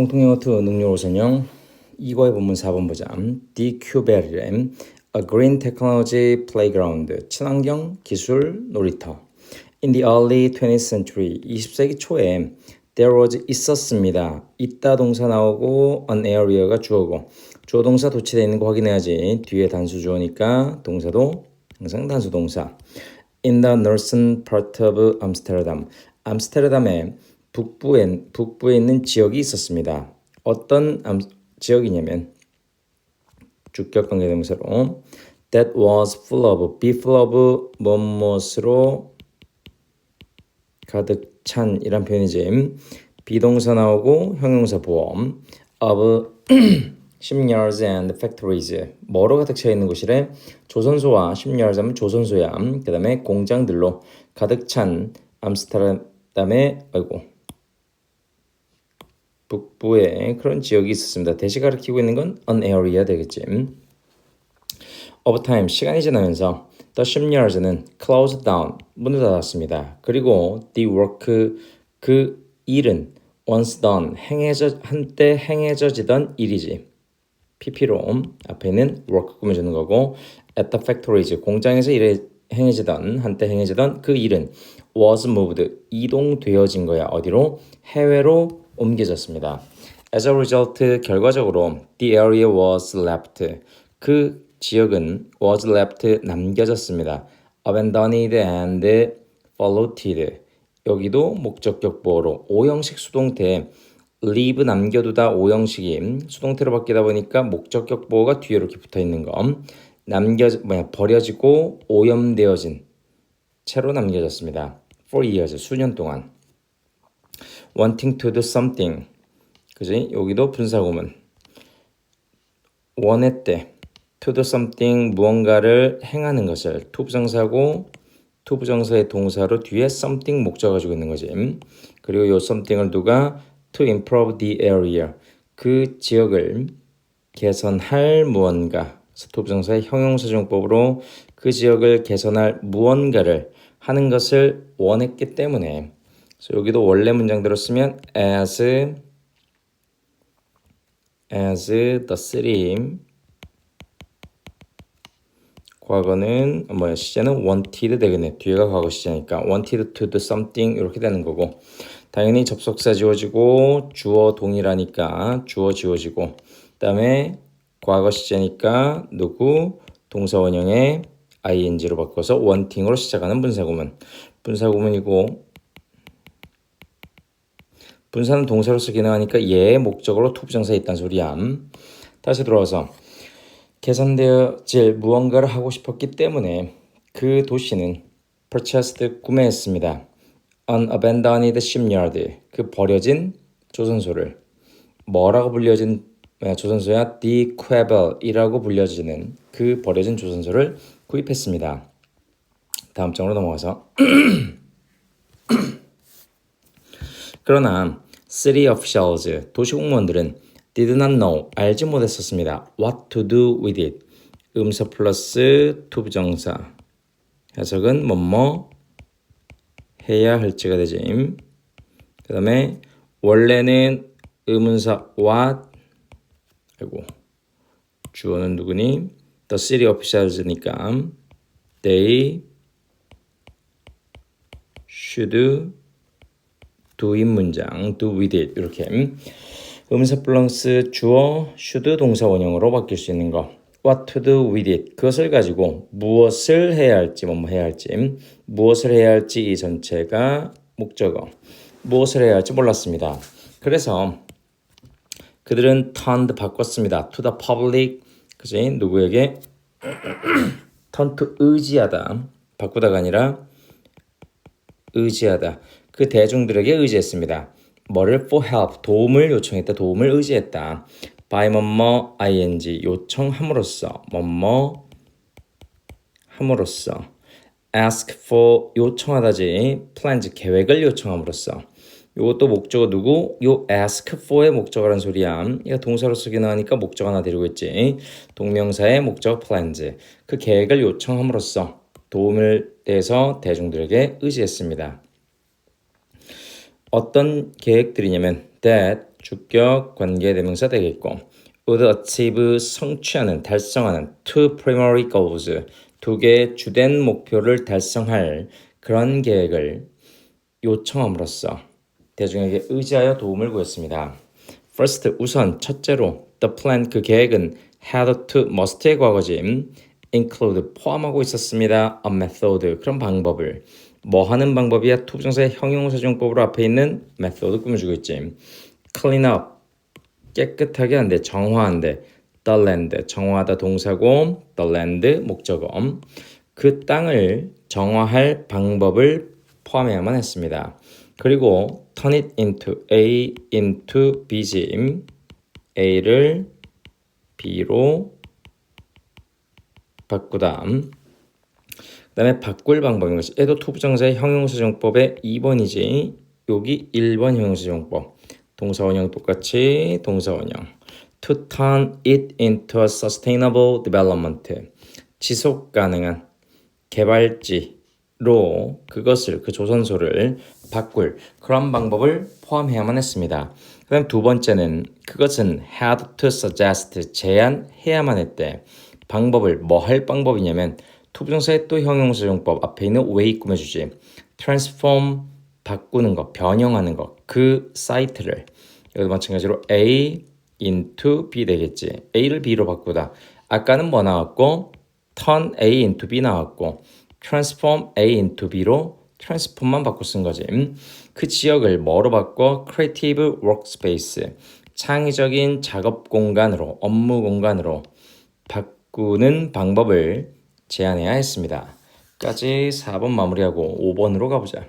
공통영어 2 능력 우선형 이거의 본문 4번 보자. 디큐베르렘 A Green Technology Playground 친환경 기술 놀이터 In the early 20th century 20세기 초에 there was 있었습니다. 있다 동사 나오고 an area가 주어고 주어 동사 도치되어 있는 거 확인해야지. 뒤에 단수 주어니까 동사도 항상 단수 동사. In the northern part of Amsterdam 암스테르담의 북부에, 북부에 있는 지역이 있었습니다. 어떤 암, 지역이냐면 주격 관계대명사로 that was full of, be full of 무엇으로 가득 찬 이란 표현이지. 비동사 나오고 형용사 보험 of shipyards and factories 뭐로 가득 차 있는 곳이래? 조선소와 shipyards 하면 조선소야. 그 다음에 공장들로 가득 찬 암스테르담의 아이고 북부에 그런 지역이 있었습니다. 대시 가리키고 있는 건 an area 되겠지. Over time 시간이 지나면서 the shipyards는 closed down 문을 닫았습니다. 그리고 the work 그 일은 once done 행해져 한때 행해져지던 일이지. PP로 앞에는 work 꾸며주는 거고 at the factories 공장에서 일해 행해지던 한때 행해지던 그 일은 was moved 이동되어진 거야 어디로 해외로 옮겨졌습니다. As a result 결과적으로 the area was left 그 지역은 was left 남겨졌습니다. abandoned and polluted 여기도 목적격 보어로 오형식 수동태 leave 남겨두다 오형식이 수동태로 바뀌다 보니까 목적격 보어가 뒤에 이렇게 붙어 있는 거 남겨 뭐야 버려지고 오염되어진 채로 남겨졌습니다. for years 수년 동안 wanting to do something. 그지? 여기도 분사구문. 원했대 to do something 무언가를 행하는 것을 to 부정사고 to 부정사의 동사로 뒤에 something 목적 가지고 있는 거지. 그리고 요 something을 누가? to improve the area. 그 지역을 개선할 무언가. to 부정사의 형용사정법으로 그 지역을 개선할 무언가를 하는 것을 원했기 때문에 여기도 원래 문장대로 쓰면 as as the city 과거는 뭐야 시제는 wanted 되겠네. 뒤에가 과거 시제니까 wanted to do something 이렇게 되는 거고. 당연히 접속사 지워지고 주어 동일하니까 주어 지워지고. 그다음에 과거 시제니까 누구? 동사 원형에 ing로 바꿔서 wanting으로 시작하는 분사 구문. 분사 구문이고 분사는 동사로서 기능하니까 얘의 목적으로 투부정사에 있다는 소리야. 다시 돌아와서 개선되어질 무언가를 하고 싶었기 때문에 그 도시는 purchased 구매했습니다. an abandoned shipyard 그 버려진 조선소를 뭐라고 불려진 조선소야 the Quebel이라고 불려지는 그 버려진 조선소를 구입했습니다. 다음 장으로 넘어가서 그러나 city officials 도시 공무원들은 did not know 알지 못했었습니다. what to do with it 음서 플러스 to 부정사 해석은 뭐뭐 해야 할지가 되지. 그 다음에 원래는 의문사 what 아이고 주어는 누구니? The city officials니까 they should do인 문장 do with it 이렇게. 음사 플러스 주어 should 동사 원형으로 바뀔 수 있는 거. What to do with it? 그것을 가지고 무엇을 해야 할지 뭐뭐 해야 할지. 무엇을 해야 할지 이 전체가 목적어. 무엇을 해야 할지 몰랐습니다. 그래서 그들은 turned 바꿨습니다. to the public. 그지 누구에게? turn to 의지하다. 바꾸다가 아니라 의지하다 그 대중들에게 의지했습니다. 뭐를 for help 도움을 요청했다 도움을 의지했다 by 뭐뭐 ing 요청함으로써 뭐뭐 함으로써 ask for 요청하다지 plans 계획을 요청함으로써 요것도 목적어 누구? 요 ask for의 목적어란 소리야. 이거 동사로 쓰기 나니까 목적 하나 데리고 있지. 동명사의 목적 plans. 그 계획을 요청함으로써 도움을 대해서 대중들에게 의지했습니다. 어떤 계획들이냐면 that 주격 관계 대명사 되겠고 would achieve 성취하는 달성하는 two primary goals 두 개의 주된 목표를 달성할 그런 계획을 요청함으로써 대중에게 의지하여 도움을 구했습니다. First 우선 첫째로 the plan 그 계획은 had to must의 과거짐 include 포함하고 있었습니다. a method 그런 방법을 뭐 하는 방법이야? 투부정사의 형용사정법으로 앞에 있는 method 꾸며주고 있지. clean up. 깨끗하게 한데 정화한데 the land. 정화하다 동사고 the land 목적어 그 땅을 정화할 방법을 포함해야만 했습니다. 그리고 turn it into A into B짐 A를 B로 바꾸다. 그 다음에 바꿀 방법인 것이 에도 투부정사의 형용사정법의 2번이지 여기 1번 형용사정법 동사원형 똑같이 동사원형 to turn it into a sustainable development 지속 가능한 개발지로 그것을 그 조선소를 바꿀 그런 방법을 포함해야만 했습니다. 그다음 두 번째는 그것은 had to suggest 제안해야만 했대. 방법을 뭐 할 방법이냐면 투부정사의 또 형용사 용법 앞에 있는 way 꾸며주지. transform 바꾸는 거, 변형하는 거, 그 사이트를 여기도 마찬가지로 A into B 되겠지. A를 B로 바꾸다. 아까는 뭐 나왔고 turn A into B 나왔고 transform A into B로 transform만 바꿔 쓴 거지. 음, 그 지역을 뭐로 바꿔? creative workspace. 창의적인 작업 공간으로, 업무 공간으로 바꾸는 방법을 제안해야 했습니다. 까지 4번 마무리하고 5번으로 가보자.